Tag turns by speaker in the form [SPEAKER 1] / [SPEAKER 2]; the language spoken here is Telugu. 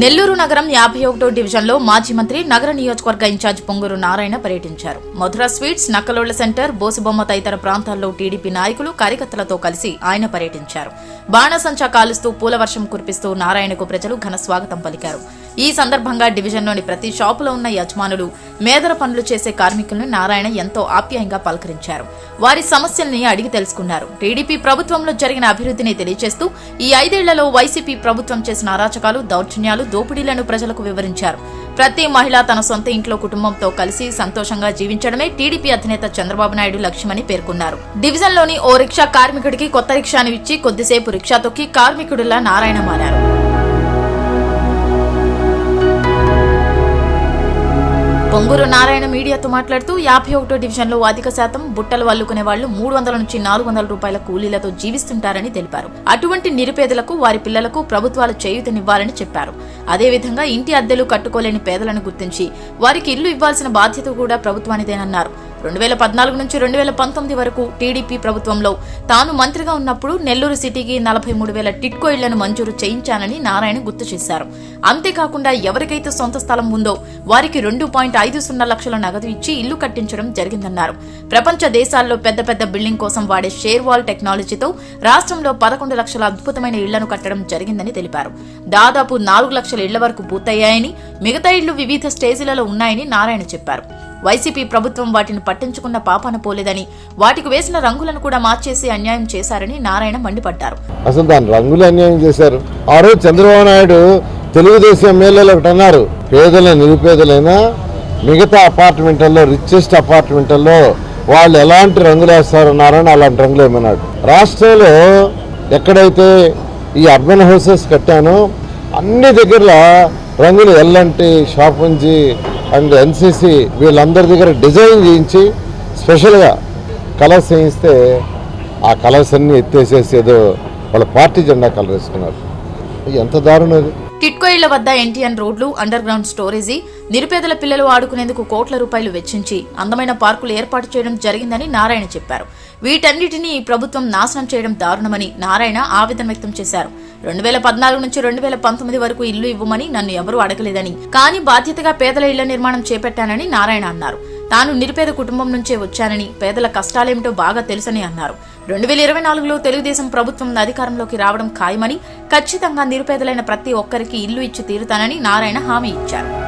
[SPEAKER 1] నెల్లూరు నగరం యాభై ఒకటో డివిజన్లో మాజీ మంత్రి నగర నియోజకవర్గ ఇన్ఛార్జ్ పొంగూరు నారాయణ పర్యటించారు. మధుర స్వీట్స్ నక్కలోళ్ళ సెంటర్ బోసుబొమ్మ తదితర ప్రాంతాల్లో టీడీపీ నాయకులు కార్యకర్తలతో కలిసి ఆయన పర్యటించారు. బాణసంచా కాలుస్తూ పూలవర్షం కురిపిస్తూ నారాయణకు ప్రజలు ఘన స్వాగతం పలికారు. ఈ సందర్భంగా డివిజన్లోని ప్రతి షాపులో ఉన్న యజమానులు మేదర పనులు చేసే కార్మికులను నారాయణ ఎంతో ఆప్యాయంగా పలకరించారు. వారి సమస్యల్ని అడిగి తెలుసుకున్నారు. టీడీపీ ప్రభుత్వంలో జరిగిన అభివృద్ధిని తెలియజేస్తూ ఈ ఐదేళ్ళలో వైసీపీ ప్రభుత్వం చేసిన అరాచకాలు దౌర్జన్యాలు దోపిడీలను ప్రజలకు వివరించారు. ప్రతి మహిళ తన సొంత ఇంట్లో కుటుంబంతో కలిసి సంతోషంగా జీవించడమే టీడీపీ అధినేత చంద్రబాబు నాయుడు లక్ష్యమని పేర్కొన్నారు. డివిజన్లోని ఓ రిక్షా కార్మికుడికి కొత్త రిక్షాను ఇచ్చి కొద్దిసేపు రిక్షా తొక్కి కార్మికుడిలా నారాయణ మారారు. బొంగూరు నారాయణ మీడియాతో మాట్లాడుతూ యాభై ఒకటో డివిజన్లో అధిక శాతం బుట్టలు వల్లుకునే వాళ్ళు మూడు వందల నుంచి నాలుగు వందల రూపాయల కూలీలతో జీవిస్తుంటారని తెలిపారు. అటువంటి నిరుపేదలకు వారి పిల్లలకు ప్రభుత్వాలు చేయూతనివ్వాలని చెప్పారు. అదేవిధంగా ఇంటి అద్దెలు కట్టుకోలేని పేదలను గుర్తించి వారికి ఇల్లు ఇవ్వాల్సిన బాధ్యత కూడా ప్రభుత్వానిదేనన్నారు. రెండు వేల పద్నాలుగు నుంచి రెండు వేల పంతొమ్మిది వరకు టీడీపీ ప్రభుత్వంలో తాను మంత్రిగా ఉన్నప్పుడు నెల్లూరు సిటీకి నలభై మూడు వేల టిట్కో ఇళ్ళను మంజూరు చేయించానని నారాయణ గుర్తు చేశారు. అంతేకాకుండా ఎవరికైతే సొంత స్థలం ఉందో వారికి రెండు పాయింట్ ఐదు సున్నా లక్షల నగదు ఇచ్చి ఇల్లు కట్టించడం జరిగిందన్నారు. ప్రపంచ దేశాల్లో పెద్ద పెద్ద బిల్డింగ్ కోసం వాడే షేర్ వాల్ టెక్నాలజీతో రాష్ట్రంలో పదకొండు లక్షల అద్భుతమైన ఇళ్ళను కట్టడం జరిగిందని తెలిపారు. దాదాపు నాలుగు లక్షల ఇళ్ళ వరకు పూర్తయ్యాయని మిగతా ఇళ్ళు వివిధ స్టేజీలలో ఉన్నాయని నారాయణ చెప్పారు. వైసీపీ ప్రభుత్వం వాటిని పట్టించుకున్న పాపాన పోలేదని వాటికి వేసిన రంగులను కూడా మార్చేసి అన్యాయం చేశారని నారాయణ మండిపడ్డారు.
[SPEAKER 2] అసలు దాని రంగులు అన్యాయం చేశారు. ఆ రోజు చంద్రబాబు నాయుడు తెలుగుదేశం ఎమ్మెల్యేలు ఒకటి అన్నారు పేదల నిరుపేదలైనా మిగతా అపార్ట్మెంట్లలో రిచెస్ట్ అపార్ట్మెంట్లలో వాళ్ళు ఎలాంటి రంగులు వేస్తారన్నారని అలాంటి రంగులు ఏమన్నాడు. రాష్ట్రంలో ఎక్కడైతే ఈ అర్బన్ హౌసెస్ కట్టానో అన్ని దగ్గరలో రంగులు ఎల్లంటి షాపుంజి అండ్ ఎన్సీసీ వీళ్ళందరి దగ్గర డిజైన్ చేయించి స్పెషల్గా కలర్స్ వేయిస్తే ఆ కలర్స్ అన్నీ ఎత్తేసేసి ఏదో వాళ్ళ పార్టీ జెండా కలర్ వేసుకున్నారు ఎంత దారుణం అది.
[SPEAKER 1] టిట్కో ఇళ్ళ వద్ద ఎన్టీఎన్ రోడ్లు అండర్ గ్రౌండ్ స్టోరేజీ నిరుపేదల పిల్లలు ఆడుకునేందుకు కోట్ల రూపాయలు వెచ్చించి అందమైన పార్కులు ఏర్పాటు చేయడం జరిగిందని నారాయణ చెప్పారు. వీటన్నిటినీ ఈ ప్రభుత్వం నాశనం చేయడం దారుణమని నారాయణ ఆవేదన వ్యక్తం చేశారు. రెండు వేల పద్నాలుగు నుంచి రెండు వేల పంతొమ్మిది వరకు ఇల్లు ఇవ్వమని నన్ను ఎవరూ అడగలేదని కానీ బాధ్యతగా పేదల ఇళ్ళ నిర్మాణం చేపట్టానని నారాయణ అన్నారు. తాను నిరుపేద కుటుంబం నుంచే వచ్చానని పేదల కష్టాలేమిటో బాగా తెలుసని అన్నారు. రెండు వేల ఇరవై నాలుగులో తెలుగుదేశం ప్రభుత్వం అధికారంలోకి రావడం ఖాయమని ఖచ్చితంగా నిరుపేదలైన ప్రతి ఒక్కరికి ఇల్లు ఇచ్చి తీరుతానని నారాయణ హామీ ఇచ్చారు.